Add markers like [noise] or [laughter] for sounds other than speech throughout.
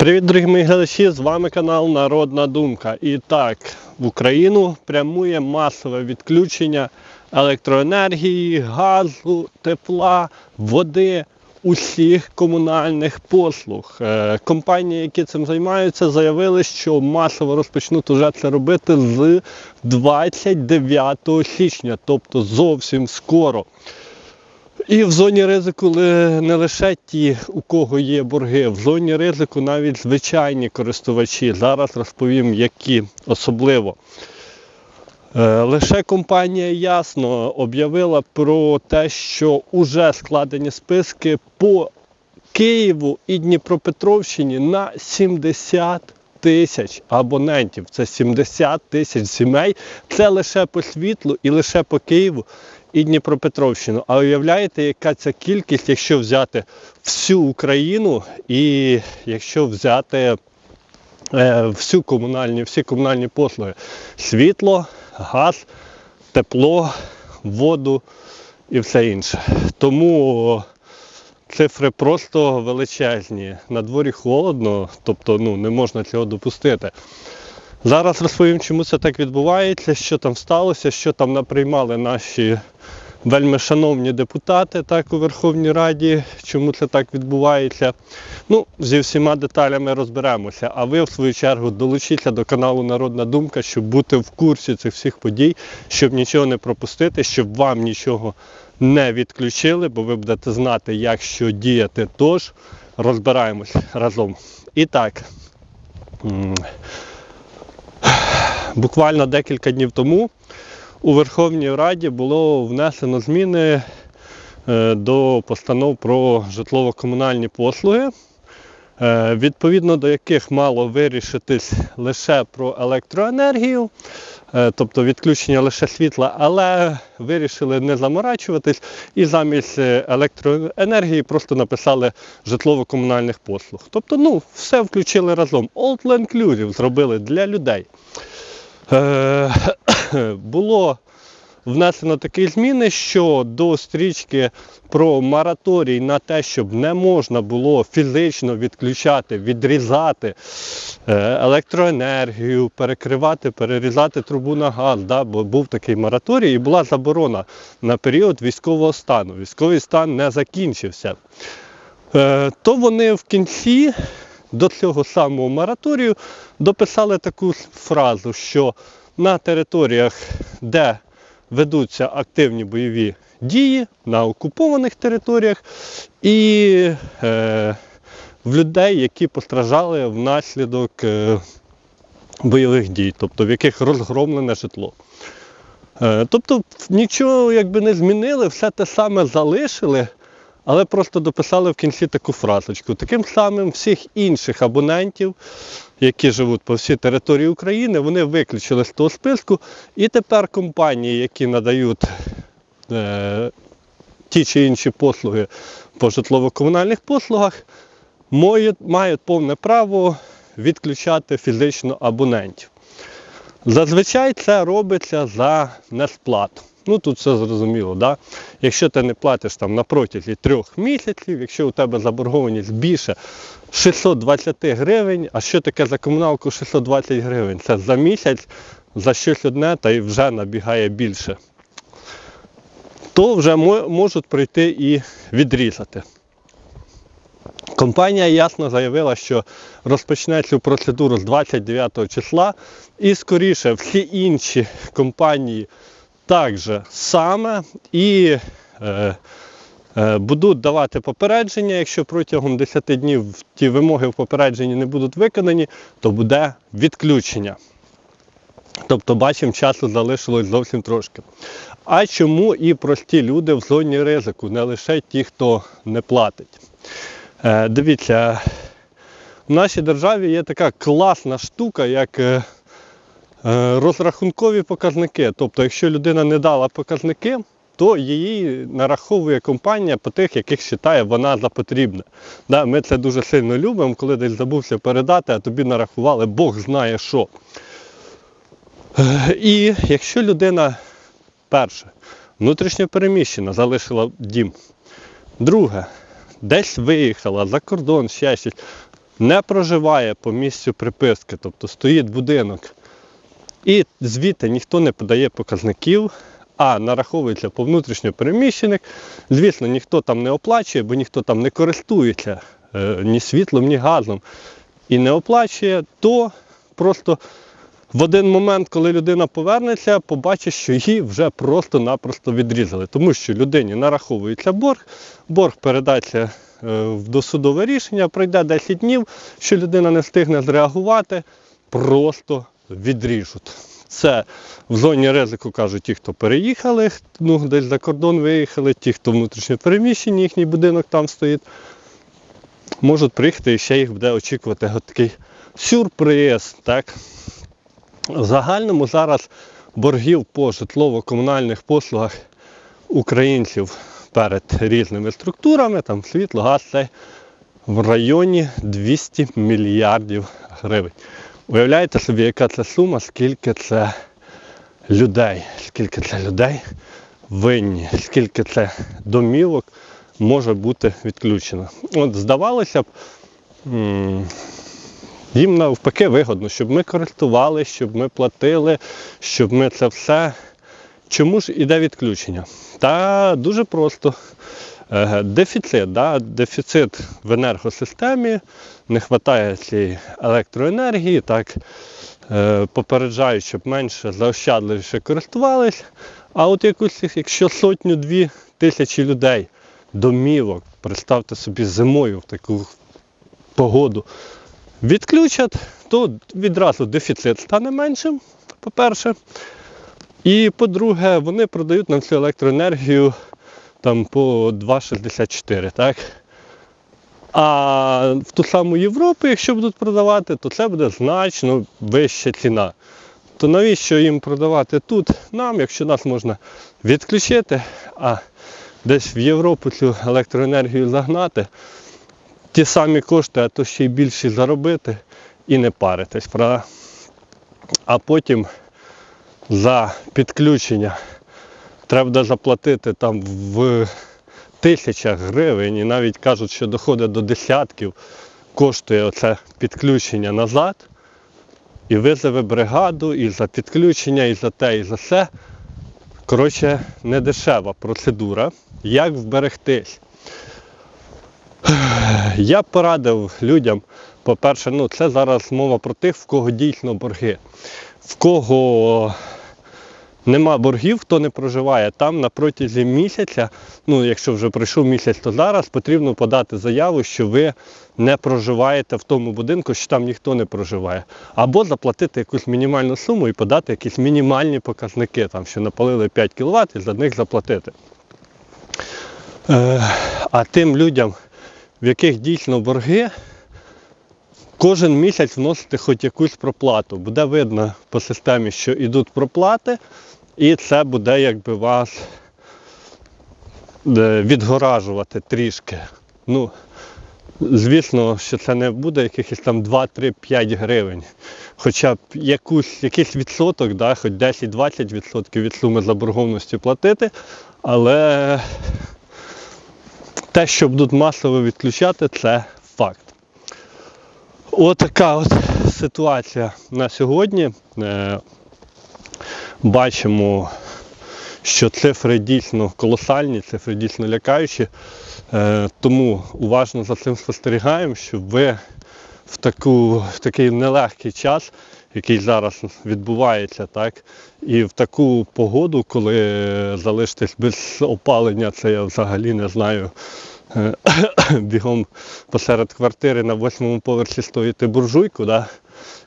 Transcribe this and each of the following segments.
Привіт, дорогі мої глядачі! З вами канал Народна Думка. І так, в Україну прямує масове відключення електроенергії, газу, тепла, води, усіх комунальних послуг. Е, Компанії, які цим займаються, заявили, що масово розпочнуть уже це робити з 29 січня, тобто зовсім скоро. І в зоні ризику не лише ті, у кого є борги, в зоні ризику навіть звичайні користувачі. Зараз розповім, які особливо. Е, Лише компанія ясно об'явила про те, що вже складені списки по Києву і Дніпропетровщині на 70 тисяч абонентів. Це 70 тисяч сімей. Це лише по світлу і лише по Києву і Дніпропетровщину. А уявляєте, яка ця кількість, якщо взяти всю Україну і якщо взяти е, всю комунальні, всі комунальні послуги: світло, газ, тепло, воду і все інше. Тому цифри просто величезні. На дворі холодно, тобто ну, не можна цього допустити. Зараз розповім, чому це так відбувається, що там сталося, що там наприймали наші вельми шановні депутати так у Верховній Раді, чому це так відбувається. Ну, зі всіма деталями розберемося. А ви, в свою чергу, долучіться до каналу Народна Думка, щоб бути в курсі цих всіх подій, щоб нічого не пропустити, щоб вам нічого не відключили, бо ви будете знати, як що діяти. Тож розбираємось разом. І так. Буквально декілька днів тому у Верховній Раді було внесено зміни е, до постанов про житлово-комунальні послуги, е, відповідно до яких мало вирішитись лише про електроенергію, е, тобто відключення лише світла, але вирішили не заморачуватись і замість електроенергії просто написали житлово-комунальних послуг. Тобто, ну, все включили разом. All inclusive зробили для людей. Е, [coughs] було внесено такі зміни, що до стрічки про мораторій на те, щоб не можна було фізично відключати, відрізати е, електроенергію, перекривати, перерізати трубу на газ, да, бо був такий мораторій і була заборона на період військового стану. Військовий стан не закінчився. Е, то вони в кінці до цього самого мораторію дописали таку фразу, що на територіях, де ведуться активні бойові дії, на окупованих територіях і е, в людей, які постраждали внаслідок е, бойових дій, тобто в яких розгромлене житло. Е, тобто нічого якби не змінили, все те саме залишили, але просто дописали в кінці таку фразочку. Таким самим всіх інших абонентів, які живуть по всій території України, вони виключили з того списку. І тепер компанії, які надають е, ті чи інші послуги по житлово-комунальних послугах, мають, мають повне право відключати фізично абонентів. Зазвичай це робиться за несплату. Ну тут все зрозуміло, да? якщо ти не платиш там на протязі трьох місяців, якщо у тебе заборгованість більше 620 гривень, а що таке за комуналку 620 гривень? Це за місяць за щось одне та й вже набігає більше. То вже можуть прийти і відрізати. Компанія ясно заявила, що розпочне цю процедуру з 29 числа і скоріше всі інші компанії так же саме і е, е, будуть давати попередження. Якщо протягом 10 днів ті вимоги в попередженні не будуть виконані, то буде відключення. Тобто, бачимо, часу залишилось зовсім трошки. А чому і прості люди в зоні ризику, не лише ті, хто не платить? Е, дивіться, в нашій державі є така класна штука, як е, розрахункові показники. Тобто, якщо людина не дала показники, то її нараховує компанія по тих, яких вважає вона за потрібне. Ми це дуже сильно любимо, коли десь забувся передати, а тобі нарахували Бог знає що. Е, І якщо людина, перше, внутрішньо переміщена, залишила дім. Друге, десь виїхала за кордон, ще щось. не проживає по місцю приписки, тобто стоїть будинок, і звідти ніхто не подає показників, а нараховується по внутрішньо переміщених. Звісно, ніхто там не оплачує, бо ніхто там не користується е, ні світлом, ні газом і не оплачує, то просто в один момент, коли людина повернеться, побачить, що її вже просто-напросто відрізали. Тому що людині нараховується борг, борг передається е, в досудове рішення, пройде 10 днів, що людина не встигне зреагувати, просто відріжуть. Це в зоні ризику кажуть ті, хто переїхали, ну, десь за кордон виїхали, ті, хто внутрішньо переміщені, їхній будинок там стоїть можуть приїхати і ще їх буде очікувати такий сюрприз. Так? В загальному зараз боргів по житлово-комунальних послугах українців перед різними структурами, там світло, газ, це в районі 200 мільярдів гривень. Уявляєте собі, яка це сума, скільки це людей, скільки це людей винні, скільки це домівок може бути відключено. От здавалося б, їм навпаки вигодно, щоб ми користувалися, щоб ми платили, щоб ми це все. Чому ж іде відключення? Та дуже просто. Е, Дефіцит, да? дефіцит в енергосистемі, не вистачає цієї електроенергії, так, е, попереджають, щоб менше заощадливіше користувались. А от якусь, якщо сотню-дві тисячі людей домівок, представте собі зимою в таку погоду, відключать, то відразу дефіцит стане меншим, по-перше. І по-друге, вони продають нам цю електроенергію там по 2,64, так? А в ту саму Європу, якщо будуть продавати, то це буде значно вища ціна. То навіщо їм продавати тут нам, якщо нас можна відключити, а десь в Європу цю електроенергію загнати, ті самі кошти, а то ще й більше заробити і не паритись. А потім за підключення треба заплатити там в тисячах гривень і навіть кажуть, що доходить до десятків, коштує оце підключення назад. І визове бригаду і за підключення, і за те, і за все. Коротше, не дешева процедура. Як вберегтись? Я порадив людям, по-перше, ну це зараз мова про тих, в кого дійсно борги. В кого нема боргів, хто не проживає там на протязі місяця, ну якщо вже пройшов місяць, то зараз потрібно подати заяву, що ви не проживаєте в тому будинку, що там ніхто не проживає. Або заплатити якусь мінімальну суму і подати якісь мінімальні показники, там, що напалили 5 кВт і за них заплатити. Е, а тим людям, в яких дійсно борги, кожен місяць вносити хоч якусь проплату. Буде видно по системі, що йдуть проплати, і це буде якби вас е, відгоражувати трішки. Ну, звісно, що це не буде якихось там 2-3-5 гривень. Хоча б якусь, якийсь відсоток, да, хоч 10-20% від суми заборгованості платити, але те, що будуть масово відключати, це факт. Отака от ситуація на сьогодні. Е, Бачимо, що цифри дійсно колосальні, цифри дійсно лякаючі. Е, Тому уважно за цим спостерігаємо, щоб ви в, таку, в такий нелегкий час, який зараз відбувається, так, і в таку погоду, коли залишитись без опалення, це я взагалі не знаю. Е, [coughs] Бігом посеред квартири на восьмому поверсі стоїти буржуйку, да,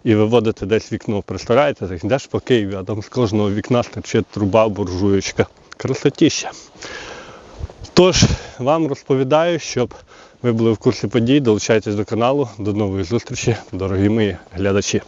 і виводити десь вікно. Представляєте, йдеш по Києві, а там з кожного вікна стачить труба буржуєчка. Красотіща. Тож, вам розповідаю, щоб ви були в курсі подій, долучайтесь до каналу. До нової зустрічі, дорогі мої глядачі.